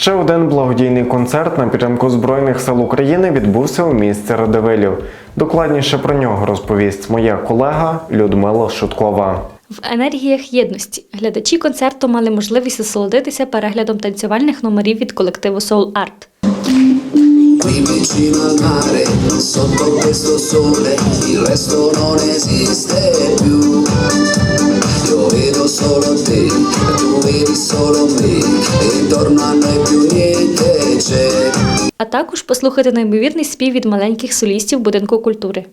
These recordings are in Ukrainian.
Ще один благодійний концерт на підтримку Збройних сил України відбувся у місті Радивилів. Докладніше про нього розповість моя колега Людмила Шуткова. В енергіях єдності глядачі концерту мали можливість насолодитися переглядом танцювальних номерів від колективу Soul Art. Solo te, tu vedi solo me, e intorno a noi più niente c'è. А також послухати неймовірний спів від маленьких солістів будинку культури.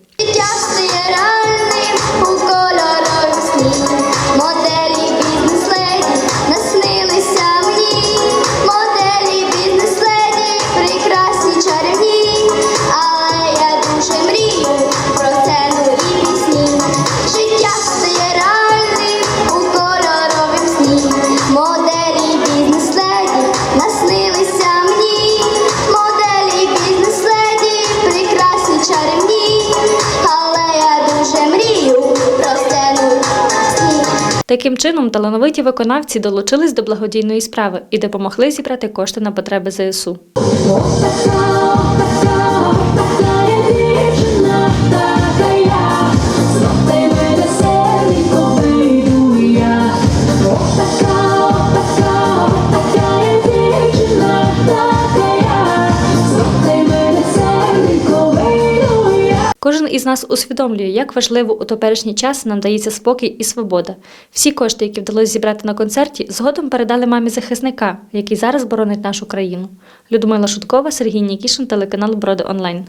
Таким чином, талановиті виконавці долучились до благодійної справи і допомогли зібрати кошти на потреби ЗСУ. Кожен із нас усвідомлює, як важливо у теперішній час нам дається спокій і свобода. Всі кошти, які вдалося зібрати на концерті, згодом передали мамі захисника, який зараз боронить нашу країну. Людмила Шуткова, Сергій Нікішин, телеканал Броди Онлайн.